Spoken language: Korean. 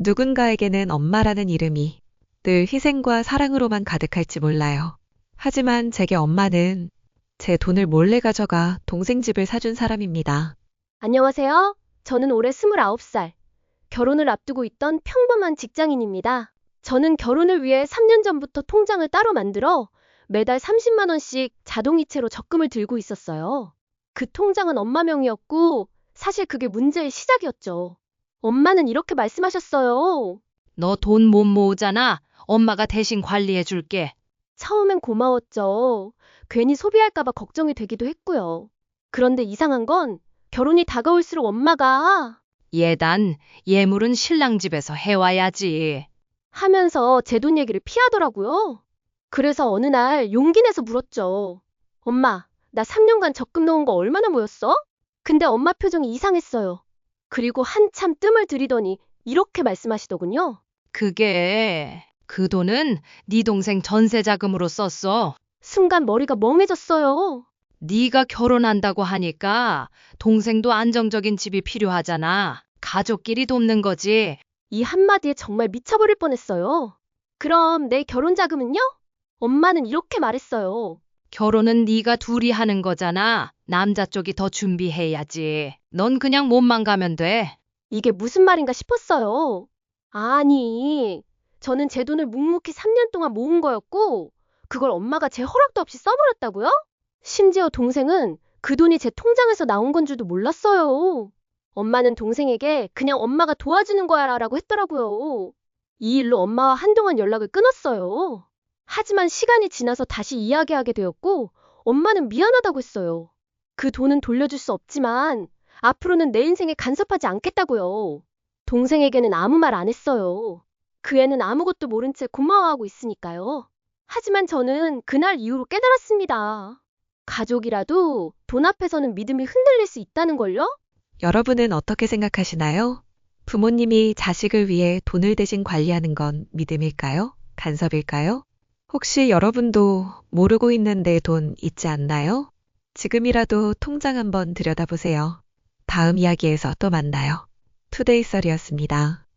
누군가에게는 엄마라는 이름이 늘 희생과 사랑으로만 가득할지 몰라요. 하지만 제게 엄마는 제 돈을 몰래 가져가 동생 집을 사준 사람입니다. 안녕하세요. 저는 올해 29살. 결혼을 앞두고 있던 평범한 직장인입니다. 저는 결혼을 위해 3년 전부터 통장을 따로 만들어 매달 30만원씩 자동이체로 적금을 들고 있었어요. 그 통장은 엄마 명의였고, 사실 그게 문제의 시작이었죠. 엄마는 이렇게 말씀하셨어요. 너 돈 못 모으잖아. 엄마가 대신 관리해 줄게. 처음엔 고마웠죠. 괜히 소비할까봐 걱정이 되기도 했고요. 그런데 이상한 건 결혼이 다가올수록 엄마가 예단, 예물은 신랑 집에서 해와야지. 하면서 제 돈 얘기를 피하더라고요. 그래서 어느 날 용기 내서 물었죠. 엄마, 나 3년간 적금 넣은 거 얼마나 모였어? 근데 엄마 표정이 이상했어요. 그리고 한참 뜸을 들이더니 이렇게 말씀하시더군요. 그게 그 돈은 네 동생 전세 자금으로 썼어. 순간 머리가 멍해졌어요. 네가 결혼한다고 하니까 동생도 안정적인 집이 필요하잖아. 가족끼리 돕는 거지. 이 한마디에 정말 미쳐버릴 뻔했어요. 그럼 내 결혼 자금은요? 엄마는 이렇게 말했어요. 결혼은 네가 둘이 하는 거잖아. 남자 쪽이 더 준비해야지. 넌 그냥 몸만 가면 돼. 이게 무슨 말인가 싶었어요. 아니, 저는 제 돈을 묵묵히 3년 동안 모은 거였고, 그걸 엄마가 제 허락도 없이 써버렸다고요? 심지어 동생은 그 돈이 제 통장에서 나온 건 줄도 몰랐어요. 엄마는 동생에게 그냥 엄마가 도와주는 거야 라고 했더라고요. 이 일로 엄마와 한동안 연락을 끊었어요. 하지만 시간이 지나서 다시 이야기하게 되었고, 엄마는 미안하다고 했어요. 그 돈은 돌려줄 수 없지만, 앞으로는 내 인생에 간섭하지 않겠다고요. 동생에게는 아무 말 안 했어요. 그 애는 아무것도 모른 채 고마워하고 있으니까요. 하지만 저는 그날 이후로 깨달았습니다. 가족이라도 돈 앞에서는 믿음이 흔들릴 수 있다는 걸요? 여러분은 어떻게 생각하시나요? 부모님이 자식을 위해 돈을 대신 관리하는 건 믿음일까요? 간섭일까요? 혹시 여러분도 모르고 있는 내 돈 있지 않나요? 지금이라도 통장 한번 들여다보세요. 다음 이야기에서 또 만나요. 투데이 썰이었습니다.